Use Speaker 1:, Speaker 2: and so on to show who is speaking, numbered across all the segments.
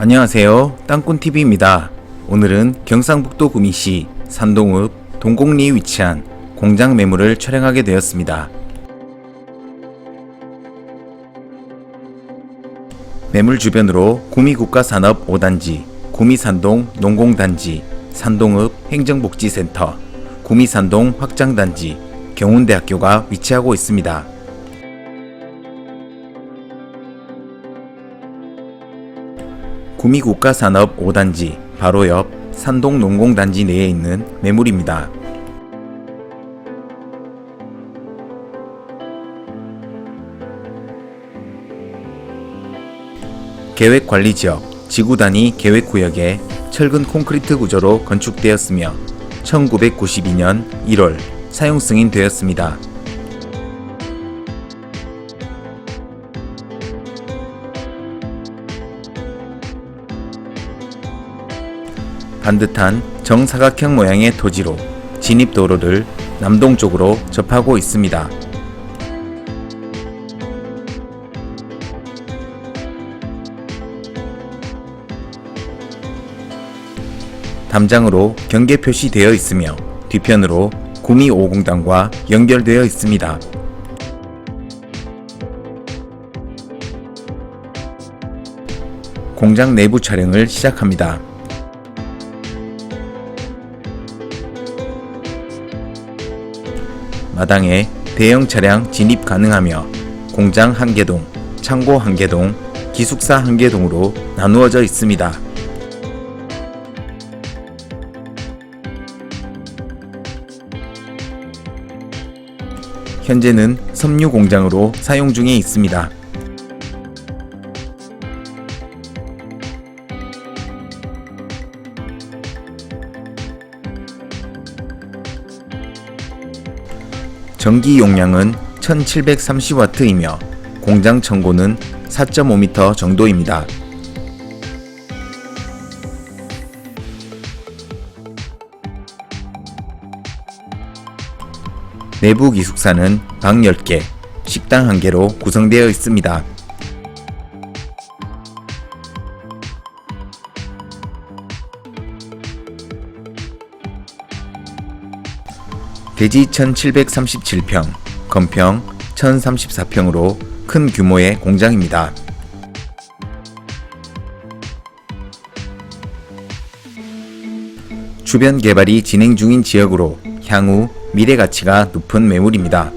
Speaker 1: 안녕하세요. 땅꾼TV입니다. 오늘은 경상북도 구미시 산동읍 동곡리에 위치한 공장 매물을 촬영하게 되었습니다. 매물 주변으로 구미국가산업 5단지, 구미산동 농공단지, 산동읍 행정복지센터, 구미산동 확장단지, 경운대학교가 위치하고 있습니다. 구미국가산업 5단지 바로 옆 산동 농공단지 내에 있는 매물입니다. 계획관리지역 지구 단위 계획구역에 철근 콘크리트 구조로 건축되었으며 1992년 1월 사용 승인되었습니다. 반듯한 정사각형 모양의 토지로 진입도로를 남동쪽으로 접하고 있습니다. 담장으로 경계 표시되어 있으며 뒤편으로 구미 5공단과 연결되어 있습니다. 공장 내부 촬영을 시작합니다. 마당에 대형 차량 진입 가능하며 공장 한 개동, 창고 한 개동, 기숙사 한 개동으로 나누어져 있습니다. 현재는 섬유 공장으로 사용 중에 있습니다. 전기 용량은 1730W이며 공장 청고는 4.5m 정도입니다. 내부 기숙사는 방 10개, 식당 1개로 구성되어 있습니다. 대지 1737평, 건평 1034평으로 큰 규모의 공장입니다. 주변 개발이 진행 중인 지역으로 향후 미래 가치가 높은 매물입니다.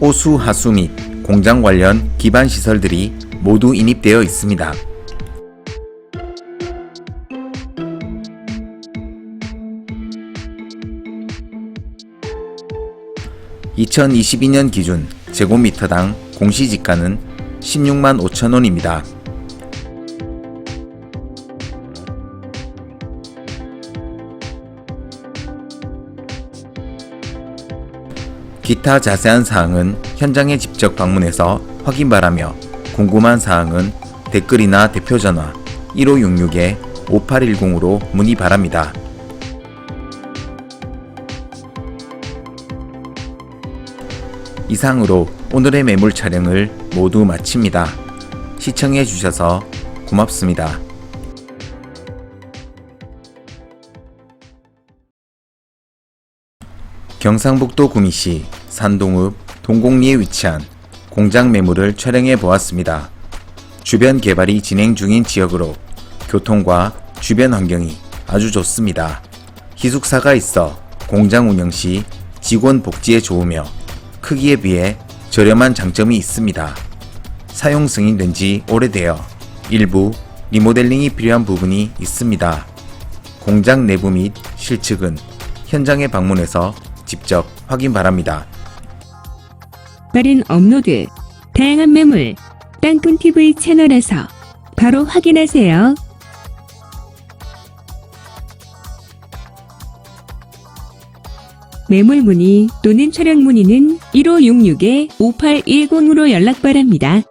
Speaker 1: 호수, 하수 및 공장 관련 기반 시설들이 모두 인입되어 있습니다. (2022년) 기준 제곱미터당 공시지가는 (16만 5천 원입니다) 기타 자세한 사항은 현장에 직접 방문해서 확인 바라며 궁금한 사항은 댓글이나 대표 전화 1566-5810으로 문의 바랍니다. 이상으로 오늘의 매물 촬영을 모두 마칩니다. 시청해 주셔서 고맙습니다. 경상북도 구미시 산동읍 동곡리에 위치한 공장 매물을 촬영해 보았습니다. 주변 개발이 진행 중인 지역으로 교통과 주변 환경이 아주 좋습니다. 기숙사가 있어 공장 운영 시 직원 복지에 좋으며 크기에 비해 저렴한 장점이 있습니다. 사용 승인된 지 오래되어 일부 리모델링이 필요한 부분이 있습니다. 공장 내부 및 실측은 현장에 방문해서 직접 확인 바랍니다.
Speaker 2: 빠른 업로드, 다양한 매물, 땅꾼 TV 채널에서 바로 확인하세요. 매물 문의 또는 촬영 문의는 1566-5810으로 연락 바랍니다.